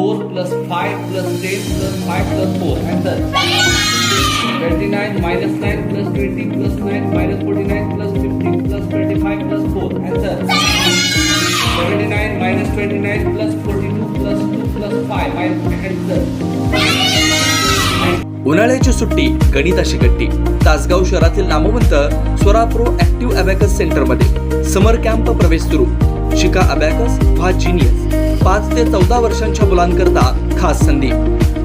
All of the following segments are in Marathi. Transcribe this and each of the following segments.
4 plus 5 plus 10 plus 5 plus 4. Answer. 29 minus 9 plus 20 plus 9 minus 49 plus 15 plus 25 plus 4. Answer. 79 minus 29 plus 42 plus 2 plus 5. Answer. उन्हाळ्याची सुट्टी गणिताशी गट्टी तासगाव शहरातील नामवंत स्वराप्रो ऍक्टिव्ह अबॅकस सेंटरमध्ये समर कॅम्प प्रवेश सुरू शिका अबॅकस व्हा जिनियस पाच ते चौदा वर्षांच्या मुलांकरता खास संधी.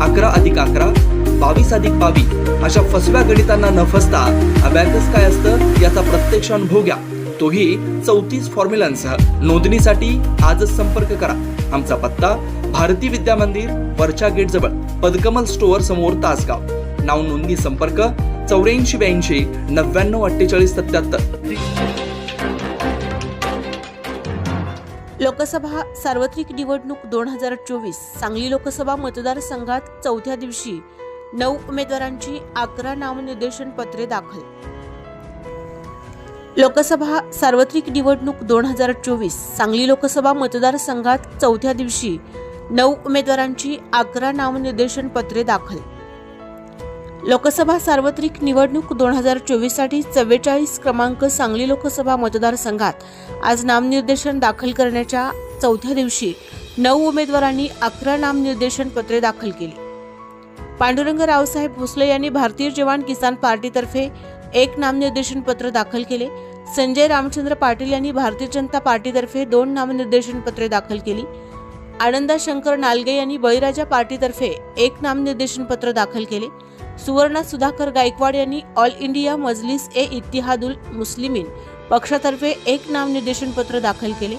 अकरा अधिक अकरा बावीस अधिक बावीस अशा फसव्या गणितांना न फसता अबॅकस काय असतं याचा प्रत्यक्ष अनुभव घ्या. तोही चौतीस फॉर्म्युलांसह नोंदणीसाठी आजच संपर्क करा. आमचा पत्ता भारती विद्या मंदिर वरच्या गेट जवळ पदकमल स्टोअर समोर तासगाव. नाव नोंदणी संपर्क चौऱ्याऐंशी ब्याऐंशी नव्याण्णव अठ्ठेचाळीस सत्याहत्तर. लोकसभा सार्वत्रिक निवडणूक दोन हजार चोवीस सांगली लोकसभा मतदारसंघात चौथ्या दिवशी नऊ उमेदवारांची अकरा नामनिर्देशन पत्रे दाखल. लोकसभा सार्वत्रिक निवडणूक दोन हजार चोवीस सांगली लोकसभा मतदारसंघात चौथ्या दिवशी नऊ उमेदवारांची अकरा नामनिर्देशन पत्रे दाखल. लोकसभा सार्वत्रिक निवडणूक दोन हजार चोवीससाठी चव्वेचाळीस क्रमांक सांगली लोकसभा मतदारसंघात आज नामनिर्देशन दाखल करण्याच्या चौथ्या दिवशी नऊ उमेदवारांनी अकरा नामनिर्देशन पत्रे दाखल केली. पांडुरंग रावसाहेब भोसले यांनी भारतीय जवान किसान पार्टीतर्फे एक नामनिर्देशन पत्र दाखल केले. संजय रामचंद्र पाटील यांनी भारतीय जनता पार्टीतर्फे दोन नामनिर्देशन पत्रे दाखल केली. आनंदा शंकर नालगे यांनी बळीराजा पार्टीतर्फे एक नामनिर्देशन पत्र दाखल केले. सुवर्णा सुधाकर गायकवाड यांनी ऑल इंडिया मजलिस ए इतिहादुल मुस्लिमीन पक्षातर्फे एक नामनिर्देशन पत्र दाखल केले.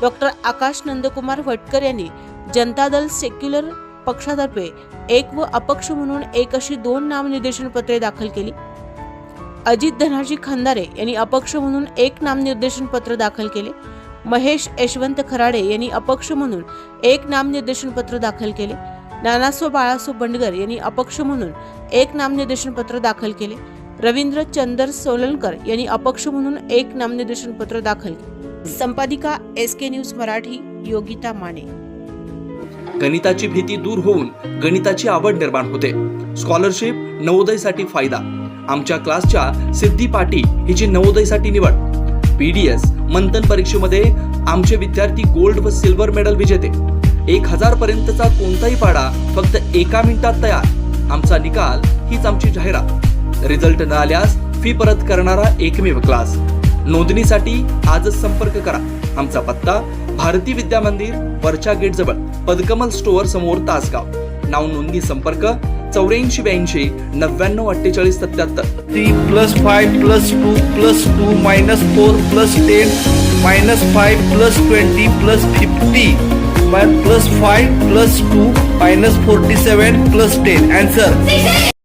डॉक्टर आकाश नंदकुमार भटकर यांनी जनता दल सेक्युलर पक्षातर्फे एक व अपक्ष म्हणून एक अशी दोन नामनिर्देशन पत्रे दाखल केली. अजित धनाजी खंदारे यांनी अपक्ष म्हणून एक नामनिर्देशन पत्र दाखल केले. महेश यशवंत खराडे यांनी अपक्ष म्हणून एक नामनिर्देशन पत्र दाखल केले. नानासो बाळासो बंडगर यांनी अपक्ष म्हणून एक नामनिर्देशन पत्र दाखल केले. रवींद्र चंदर सोलनकर यांनी अपक्ष म्हणून एक नामनिर्देशन पत्र दाखल केले. संपादिका S K news Marathi Yogita Mane. गणिताची भीती दूर होऊन गणिताची आवड निर्माण होते. स्कॉलरशिप नवोदयसाठी फायदा. आमच्या क्लासच्या सिद्धी पाटी हिची नवोदयसाठी निवड. पीडीएस मंथन परीक्षेमध्ये आमचे विद्यार्थी गोल्ड व सिल्वर मेडल विजेते. एक हजार पर्यंतचा कोणताही पाडा फक्त एका मिनिटात तयार. आमचा निकाल हीच आमची जाहिरात. रिझल्ट न आल्यास फी परत करणारा एकमेव क्लास नोंदणीसाठी आजच संपर्क करा. आमचा पत्ता भारती विद्या मंदिर वरच्या गेट जवळ पदकमल स्टोअर समोर तासगाव. नाव नोंदणी संपर्क चौऱ्याऐंशी ब्याऐंशी नव्याण्णव अठ्ठेचाळीस सत्याहत्तर. 3 plus 5 plus 2 plus 2 minus 4 plus 10 minus 5 plus 20 by plus five plus two minus forty seven plus ten answer